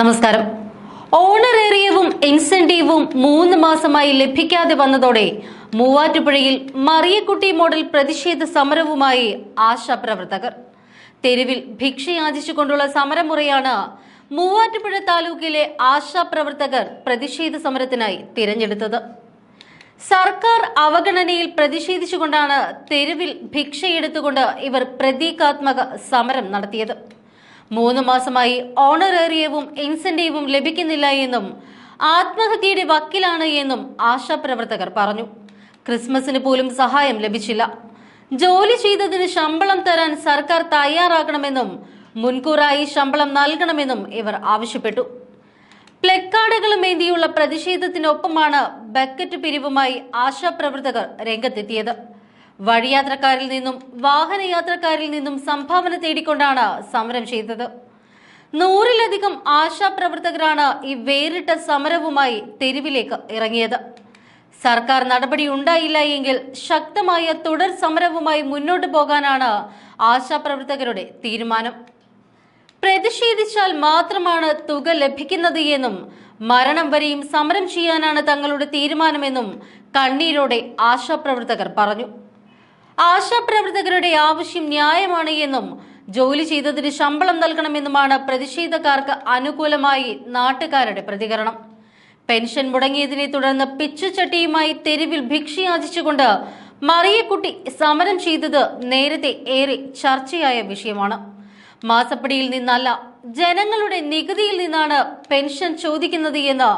നമസ്കാരം. ഓണറേറിയവും ഇൻസെന്റീവും മൂന്ന് മാസമായി ലഭിക്കാതെ വന്നതോടെ മൂവാറ്റുപുഴയിൽ മറിയക്കുട്ടി മോഡൽ പ്രതിഷേധ സമരവുമായി ആശാപ്രവർത്തകർ. തെരുവിൽ ഭിക്ഷയാചിച്ചുകൊണ്ടുള്ള സമരമുറയാണ് മൂവാറ്റുപുഴ താലൂക്കിലെ ആശാപ്രവർത്തകർ പ്രതിഷേധ സമരത്തിനായി തിരഞ്ഞെടുത്തത്. സർക്കാർ അവഗണനയിൽ പ്രതിഷേധിച്ചുകൊണ്ടാണ് തെരുവിൽ ഭിക്ഷയെടുത്തുകൊണ്ട് ഇവർ പ്രതീകാത്മക സമരം നടത്തിയത്. മൂന്ന് മാസമായി ഓണറേറിയവും ഇൻസെന്റീവും ലഭിക്കുന്നില്ല എന്നും ആത്മഹത്യയുടെ വക്കിലാണ് എന്നും ആശാപ്രവർത്തകർ പറഞ്ഞു. ക്രിസ്മസിന് പോലും സഹായം ലഭിച്ചില്ല. ജോലി ചെയ്തതിന് ശമ്പളം തരാൻ സർക്കാർ തയ്യാറാകണമെന്നും മുൻകൂറായി ശമ്പളം നൽകണമെന്നും ഇവർ ആവശ്യപ്പെട്ടു. പ്ലക്കാർഡുകളും ഏന്തിയുള്ള പ്രതിഷേധത്തിനൊപ്പമാണ് ബക്കറ്റ് പിരിവുമായി ആശാപ്രവർത്തകർ രംഗത്തെത്തിയത്. വഴിയാത്രക്കാരിൽ നിന്നും വാഹനയാത്രക്കാരിൽ നിന്നും സംഭാവന തേടിക്കൊണ്ടാണ് സമരം ചെയ്തത്. നൂറിലധികം ആശാപ്രവർത്തകരാണ് ഈ വേറിട്ട സമരവുമായി തെരുവിലേക്ക് ഇറങ്ങിയത്. സർക്കാർ നടപടി ഉണ്ടായില്ല എങ്കിൽ ശക്തമായ തുടർ സമരവുമായി മുന്നോട്ട് പോകാനാണ് ആശാപ്രവർത്തകരുടെ തീരുമാനം. പ്രതിഷേധിച്ചാൽ മാത്രമാണ് തുക ലഭിക്കുന്നത് എന്നും മരണം വരെയും സമരം ചെയ്യാനാണ് തങ്ങളുടെ തീരുമാനമെന്നും കണ്ണീരോടെ ആശാപ്രവർത്തകർ പറഞ്ഞു. ആശാപ്രവർത്തകരുടെ ആവശ്യം ന്യായമാണ് എന്നും ജോലി ചെയ്തതിന് ശമ്പളം നൽകണമെന്നുമാണ് പ്രതിഷേധക്കാർക്ക് അനുകൂലമായി നാട്ടുകാരുടെ പ്രതികരണം. പെൻഷൻ മുടങ്ങിയതിനെ തുടർന്ന് പിച്ചുചട്ടിയുമായി തെരുവിൽ ഭിക്ഷയാചിച്ചുകൊണ്ട് മറിയക്കുട്ടി സമരം ചെയ്തത് നേരത്തെ ഏറെ ചർച്ചയായ വിഷയമാണ്. മാസപ്പടിയിൽ നിന്നല്ല ജനങ്ങളുടെ നികുതിയിൽ നിന്നാണ് പെൻഷൻ ചോദിക്കുന്നത് എന്ന്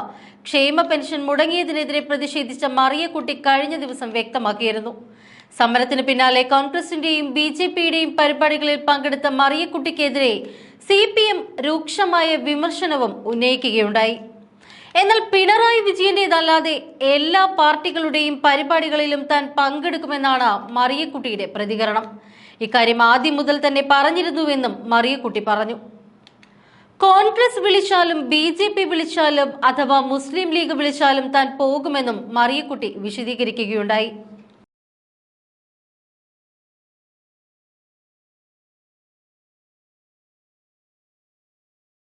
ക്ഷേമ പെൻഷൻ മുടങ്ങിയതിനെതിരെ പ്രതിഷേധിച്ച മറിയക്കുട്ടി കഴിഞ്ഞ ദിവസം വ്യക്തമാക്കിയിരുന്നു. സമരത്തിന് പിന്നാലെ കോൺഗ്രസിന്റെയും ബി ജെ പിയുടെയും പരിപാടികളിൽ പങ്കെടുത്ത മറിയക്കുട്ടിക്കെതിരെ സി പി എം രൂക്ഷമായ വിമർശനവും ഉന്നയിക്കുകയുണ്ടായി. എന്നാൽ പിണറായി വിജയന്റേതല്ലാതെ എല്ലാ പാർട്ടികളുടെയും പരിപാടികളിലും താൻ പങ്കെടുക്കുമെന്നാണ് മറിയക്കുട്ടിയുടെ പ്രതികരണം. ഇക്കാര്യം ആദ്യം മുതൽ തന്നെ പറഞ്ഞിരുന്നുവെന്നും മറിയക്കുട്ടി പറഞ്ഞു. കോൺഗ്രസ് വിളിച്ചാലും ബി ജെ പി വിളിച്ചാലും അഥവാ മുസ്ലിം ലീഗ് വിളിച്ചാലും താൻ പോകുമെന്നും മറിയക്കുട്ടി വിശദീകരിക്കുകയുണ്ടായി.